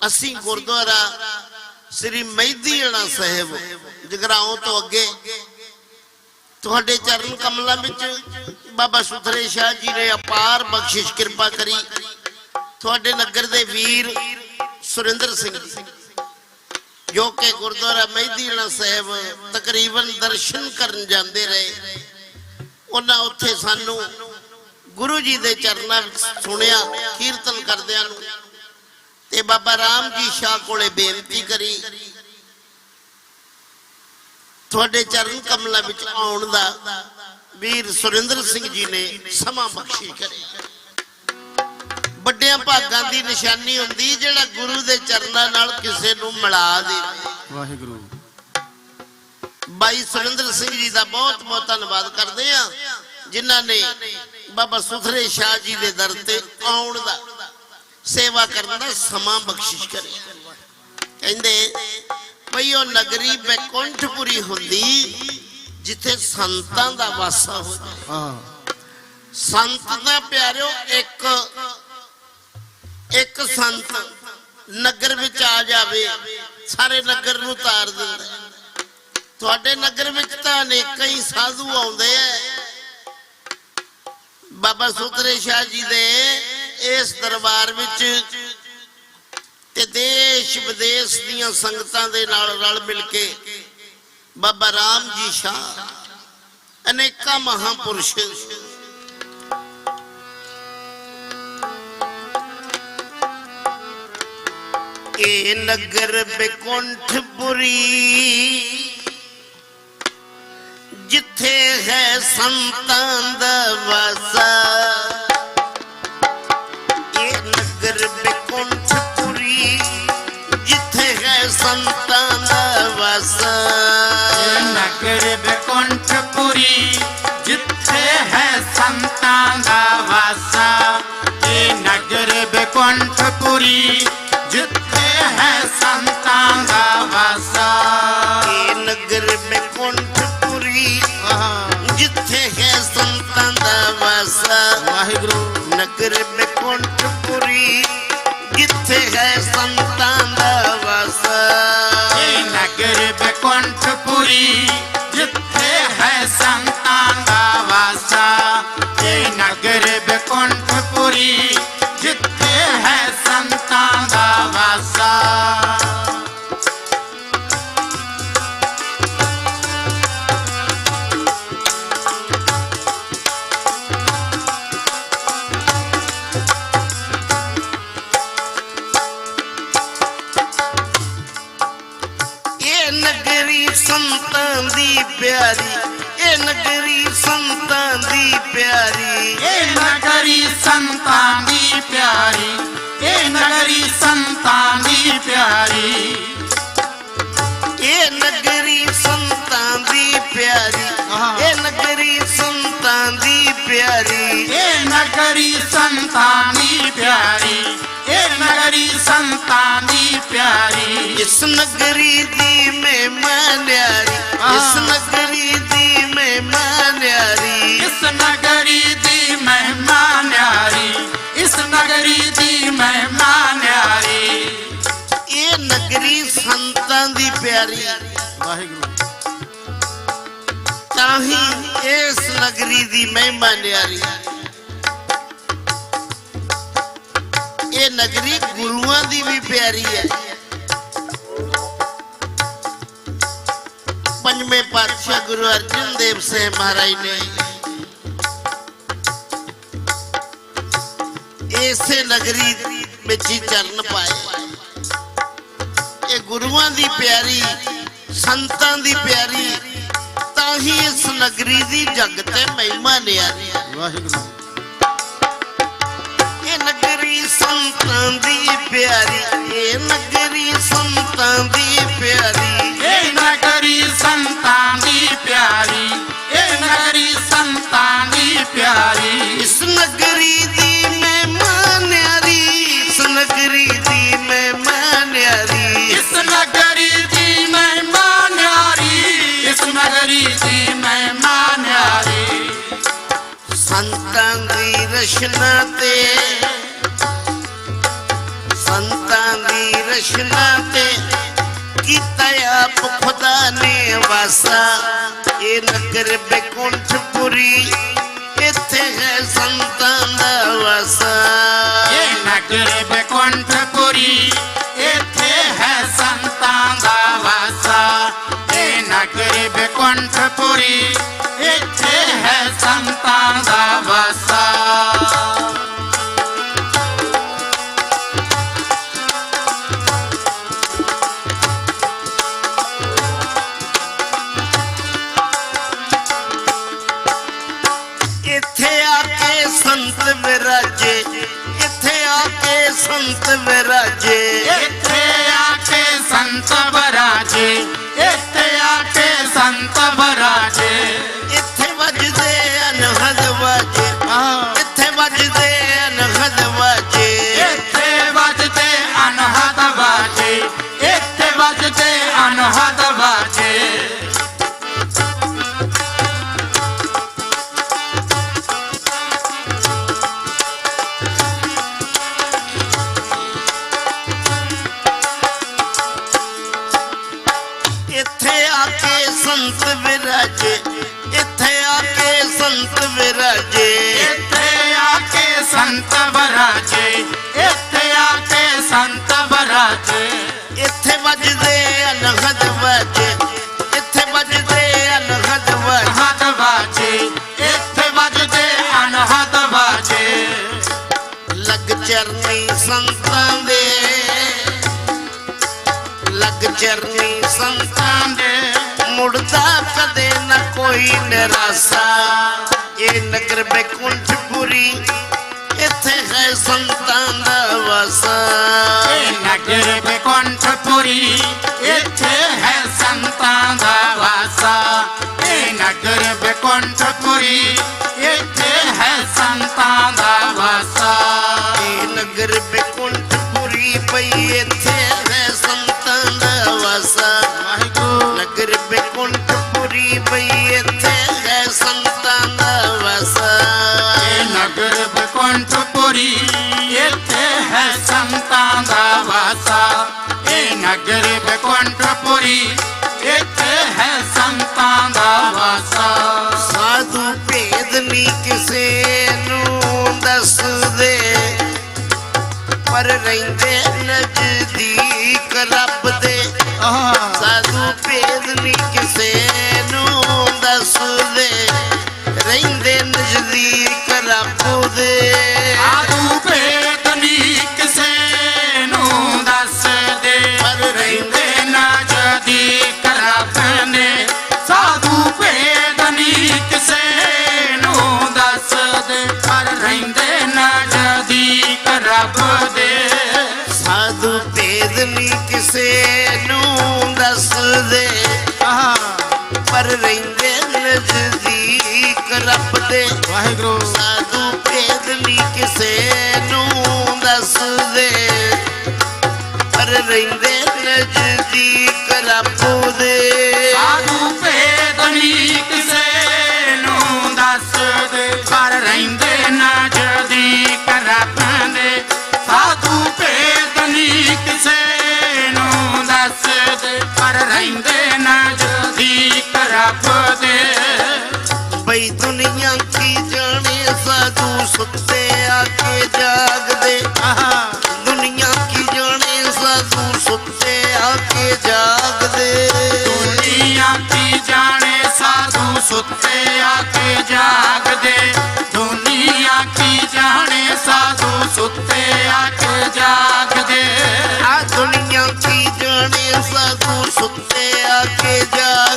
ਅਸੀਂ ਗੁਰਦੁਆਰਾ ਸ੍ਰੀ ਮਹਿਦੀਆਣਾ ਸਾਹਿਬ, ਜਗਰਾਉਂ ਤੋਂ ਅੱਗੇ। ਤੁਹਾਡੇ ਚਰਨ ਕਮਲਾਂ ਵਿੱਚ ਬਾਬਾ ਸੁਥਰੇ ਸ਼ਾਹ ਜੀ ਨੇ ਅਪਾਰ ਬਖਸ਼ਿਸ਼ ਕਿਰਪਾ ਕਰੀ। ਤੁਹਾਡੇ ਨਗਰ ਦੇ ਵੀਰ ਸੁਰਿੰਦਰ ਸਿੰਘ ਜੀ, ਜੋ ਕਿ ਗੁਰਦੁਆਰਾ ਮਹਿਦੀਆਣਾ ਸਾਹਿਬ ਤਕਰੀਬਨ ਦਰਸ਼ਨ ਕਰਨ ਜਾਂਦੇ ਰਹੇ। ਉਹਨਾਂ ਉੱਥੇ ਸਾਨੂੰ ਗੁਰੂ ਜੀ ਦੇ ਚਰਨਾਂ ਵਿੱਚ ਸੁਣਿਆ, ਕੀਰਤਨ ਕਰਦਿਆਂ ਨੂੰ ਤੇ ਬਾਬਾ ਰਾਮ ਜੀ ਸ਼ਾਹ ਕੋਲੇ ਬੇਨਤੀ ਕਰੀ। ਤੁਹਾਡੇ ਚਰਨ ਕਮਲਾਂ ਵਿੱਚ ਆਉਣ ਦਾ ਵੀਰ ਸੁਰਿੰਦਰ ਸਿੰਘ ਜੀ ਨੇ ਸਮਾਂ ਬਖਸ਼ੀ ਕਰੇ। ਵੱਡਿਆਂ ਭਾਗਾਂ ਦੀ ਨਿਸ਼ਾਨੀ ਹੁੰਦੀ ਜਿਹੜਾ ਗੁਰੂ ਦੇ ਚਰਨਾਂ ਨਾਲ ਕਿਸੇ ਨੂੰ ਮਿਲਾ ਦੇਵੇ ਵਾਹਿਗੁਰੂ। ਬਾਈ ਸੁਰਿੰਦਰ ਸਿੰਘ ਜੀ ਦਾ ਬਹੁਤ ਬਹੁਤ ਧੰਨਵਾਦ ਕਰਦੇ ਆ ਜਿਨ੍ਹਾਂ ਨੇ ਬਾਬਾ ਸੁਥਰੇ ਸ਼ਾਹ ਜੀ ਦੇ ਦਰ ਤੇ ਆਉਣ ਦਾ ਸੇਵਾ ਕਰਨ ਦਾ ਸਮਾਂ ਬਖਸ਼ਿਸ਼ ਕਰੇ। ਕਹਿੰਦੇ ਭਈ ਉਹ ਨਗਰੀ ਬੈਕੁੰਠਪੁਰੀ ਹੁੰਦੀ ਜਿੱਥੇ ਸੰਤਾਂ ਦਾ ਵਾਸਾ ਹੋ ਜਾਏ ਹਾਂ। ਸੰਤ ਦਾ ਪਿਆਰਿਓ ਇੱਕ ਇੱਕ ਸੰਤ ਨਗਰ ਵਿੱਚ ਆ ਜਾਵੇ ਸਾਰੇ ਨਗਰ ਨੂੰ ਤਾਰ ਦਿੰਦਾ। ਤੁਹਾਡੇ ਨਗਰ ਵਿੱਚ ਤਾਂ ਅਨੇਕਾਂ ਹੀ ਸਾਧੂ ਆਉਂਦੇ ਐ। ਬਾਬਾ ਸੁਤਰੇ ਸ਼ਾਹ ਜੀ ਦੇ ਇਸ ਦਰਬਾਰ ਵਿੱਚ ਤੇ ਦੇਸ਼ ਵਿਦੇਸ਼ ਦੀਆਂ ਸੰਗਤਾਂ ਦੇ ਨਾਲ ਰਲ ਮਿਲ ਕੇ ਬਾਬਾ ਰਾਮ ਜੀ ਸ਼ਾਹ, ਅਨੇਕਾਂ ਮਹਾਪੁਰਸ਼ ਇਹ ਨਗਰ ਬੇਕੁੰਠਪੁਰੀ ਜਿੱਥੇ ਹੈ ਸੰਤਾਂ ਦਾ ਵਾਸਾ। ਬਕੁੰਠਪੁਰੀ ਜਿੱਥੇ ਹੈ ਸੰਤਾਂ ਦਾ ਵਾਸਾ ਇਹ ਨਗਰ ਬਕੁੰਠਪੁਰੀ ਜਿੱਥੇ ਹੈ ਸੰਤਾਂ ਦਾ ਵਾਸਾ। ਇਹ ਨਗਰ ਬੇਕੁੰਠਪੁਰੀ ਜਿੱਥੇ ਹੈ ਸੰਤਾਂ ਦਾ ਵਾਸਾ। ਵਾਹਿਗੁਰੂ। ਨਗਰ ਬੇਕੁੰਠਪੁਰੀ ਜਿੱਥੇ ਹੈ ਸੰਤਾਂ ਦਾ ਵਾਸਾ। ਇਹ ਨਗਰ ਬਕੁੰਠਪੁਰੀ ਪਿਆਰੀ ਇਹ ਨਗਰੀ ਸੰਤਾਂ ਦੀ ਪਿਆਰੀ। ਇਹ ਨਗਰੀ ਸੰਤਾਂ ਦੀ ਪਿਆਰੀ ਇਹ ਨਗਰੀ ਸੰਤਾਂ ਦੀ ਪਿਆਰੀ। ਇਹ ਨਗਰੀ ਸੰਤਾਂ ਦੀ ਪਿਆਰੀ ਇਹ ਨਗਰੀ ਸੰਤਾਂ ਦੀ ਪਿਆਰੀ। ਇਹ ਨਗਰੀ ਸੰਤਾਂ ਦੀ ਪਿਆਰੀ। ਇਹ ਨਗਰੀ ਸੰਤਾਂ ਦੀ ਪਿਆਰੀ। ਇਸ ਨਗਰੀ ਦੀ ਮਹਿਮਾ ਨਿਆਰੀ ਇਸ ਨਗਰੀ ਦੀ ਮਹਿਮਾ ਨਿਆਰੀ ਇਸ ਨਗਰੀ ਦੀ ਮਹਿਮਾ ਨਿਆਰੀ ਇਸ ਨਗਰੀ ਦੀ ਮਹਿਮਾ ਨਿਆਰੀ ਇਹ ਨਗਰੀ ਸੰਤਾਂ ਦੀ ਪਿਆਰੀ। ਵਾਹਿਗੁਰੂ। ਤਾਂ ਹੀ ਇਸ ਨਗਰੀ ਦੀ ਮਹਿਮਾ ਨਿਆਰੀ ਇਹ ਨਗਰੀ ਗੁਰੂਆਂ ਦੀ ਵੀ ਪਿਆਰੀ ਹੈ। ਪੰਜਵੇਂ ਪਾਤਸ਼ਾਹ ਗੁਰੂ ਅਰਜਨ ਦੇਵ ਸਾਹਿਬ ਮਹਾਰਾਜ ਨੇ ਇਸੇ ਨਗਰੀ ਵਿੱਚ ਹੀ ਚਰਨ ਪਾਏ। ਇਹ ਗੁਰੂਆਂ ਦੀ ਪਿਆਰੀ, ਸੰਤਾਂ ਦੀ ਪਿਆਰੀ, ਤਾਂ ਹੀ ਇਸ ਨਗਰੀ ਦੀ ਜਗ ਤੇ ਮਹਿਮਾ ਨਿਆਰੀ। ਵਾਹਿਗੁਰੂ ਸੰਤਾਂ ਦੀ ਪਿਆਰੀ ਇਹ ਨਗਰੀ ਸੰਤਾਂ ਦੀ ਪਿਆਰੀ। ਇਹ ਨਗਰੀ ਸੰਤਾਂ ਦੀ ਪਿਆਰੀ ਇਹ ਨਗਰੀ ਸੰਤਾਂ ਦੀ ਪਿਆਰੀ। ਇਸ ਨਗਰੀ ਦੀ ਮਹਿਮਾ ਨਿਆਰੀ ਇਸ ਨਗਰੀ ਦੀ ਮਹਿਮਾ ਨਿਆਰੀ ਇਸ ਨਗਰੀ ਦੀ ਮਹਿਮਾ ਨਿਆਰੀ ਇਸ ਨਗਰੀ ਦੀ ਮਹਿਮਾ ਨਿਆਰੀ ਸੰਤਾਂ ਦੀ ਰਚਨਾ ਤੇ ਸੰਤਾਂ ਦੀ ਰਸ਼ਨਾ ਤੇ ਕੀਤਾ ਆਪ ਖੁਦਾ ਨੇ ਵਾਸਾ। ਇਹ ਨਗਰ ਬੇਕੁੰਠਪੁਰੀ, ਇੱਥੇ ਹੈ ਸੰਤਾਂ ਦਾ ਵਾਸਾ। ਇਹ ਨਗਰ ਬੇਕੁੰਠਪੁਰੀ, ਇੱਥੇ ਹੈ ਸੰਤਾਂ ਦਾ ਵਾਸਾ। ਇਹ ਨਗਰ ਬੇਕੁੰਠਪੁਰੀ ਸੰਤ ਵਿਰਾਜੇ। ਇੱਥੇ ਆ ਕੇ ਸੰਤ ਬਰਾਜੇ ਇੱਥੇ ਆ ਕੇ ਸੰਤ ਬਰਾਜੇ ਇੱਥੇ ਆ ਕੇ ਸੰਤ ਬਰਾਜੇ ਇੱਥੇ ਵੱਜਦੇ ਅਨਹਦ ਵਾਜੇ ਇੱਥੇ ਵੱਜਦੇ ਅਨਹਦ ਵਾਜੇ ਬਾਜੇ ਇੱਥੇ ਵੱਜਦੇ ਅਨਹਦ ਬਾਜੇ ਲੱਗ ਚਰਨੀ ਸੰਤਾਂ ਦੇ। ਲੱਗ ਚਰਨੀ ਸੰਤਾਂ ਦੇ। ਮੁੜਦਾ ਕਦੇ ਨਾ ਕੋਈ ਨਿਰਾਸਾ। ਇਹ ਨਗਰ ਬੇਕੁੰਠਪੁਰੀ ਇੱਥੇ ਹੈ ਸੰਤਾਂ ਦਾ ਵਾਸਾ। ਨਗਰ ਬੇਕੁੰਠਪੁਰੀ ਇੱਥੇ ਹੈ ਸੰਤਾਂ ਦਾ ਵਾਸਾ। ਇਹ ਨਗਰ ਬੇਕੁੰਠਪੁਰੀ ਬੇਕੁੰਠਪੁਰੀ ਇੱਥੇ ਹੈ ਸੰਤਾਂ ਦਾ ਵਾਸਾ। ਇਹ ਨਗਰ ਬੇਕੁੰਠਪੁਰੀ ਇੱਥੇ ਹੈ ਸੰਤਾਂ ਦਾ ਵਾਸਾ। ਸਾਧੂ ਭੇਦ ਨਹੀਂ ਕਿਸੇ ਨੂੰ ਦੱਸਦੇ ਪਰ ਰਹਿੰਦੇ ਨਜ਼ਦੀਕ ਰੱਬ ਦੇ। ਆਹ। ਰਹਿੰਦੇ ਨਜ਼ਦੀਕ ਰੱਬ ਦੇ ਵਾਹਿਗੁਰੂ। ਸਾਧੂ ਭੇਦ ਨਹੀਂ ਕਿਸੇ ਨੂੰ ਦੱਸਦੇ। ਪਰ ਰਹਿੰਦੇ ਨਜ਼ਦੀਕ ਰੱਬ ਦੇ ਸਾਧੂ ਭੇਦ ਨੀ ਕਿਸੇ ਨੂੰ ਦੱਸਦੇ। ਪਰ ਰਹਿੰਦੇ ਨਜ਼ਦੀਕ ਰੱਬ ਦੇ ਸਾਧੂ ਭੇਦ ਨੀ ਕਿਸੇ ਨੂੰ ਦੱਸਦੇ। ਪਰ ਰਹਿੰਦੇ ਨਜ਼ਦੀਕ ਰੱਬ ਦੇ ਬਈ ਦੁਨੀਆ ਕੀ ਜਾਣੇ ਸਾਧੂ ਸੁੱਤੇ ਆ ਕੇ ਜਾਗਦੇ। ਆਹ। ਦੁਨੀਆ ਕੀ ਜਾਣੇ ਸਾਧੂ ਸੁੱਤੇ ਆ ਕੇ ਜਾਗਦੇ। ਦੁਨੀਆ ਕੀ ਜਾਣੇ ਸਾਧੂ ਸੁੱਤੇ ਆ ਕੇ ਜਾਗਦੇ। ਦੁਨੀਆ ਕੀ ਜਾਣੇ ਸਾਧੂ ਸੁੱਤੇ ਆ ਕੇ ਜਾਗਦੇ। ਆ ਦੁਨੀਆ ਕੀ ਜਾਣੇ ਸਾਧੂ ਸੁੱਤੇ ਆ ਕੇ ਜਾਗਦੇ।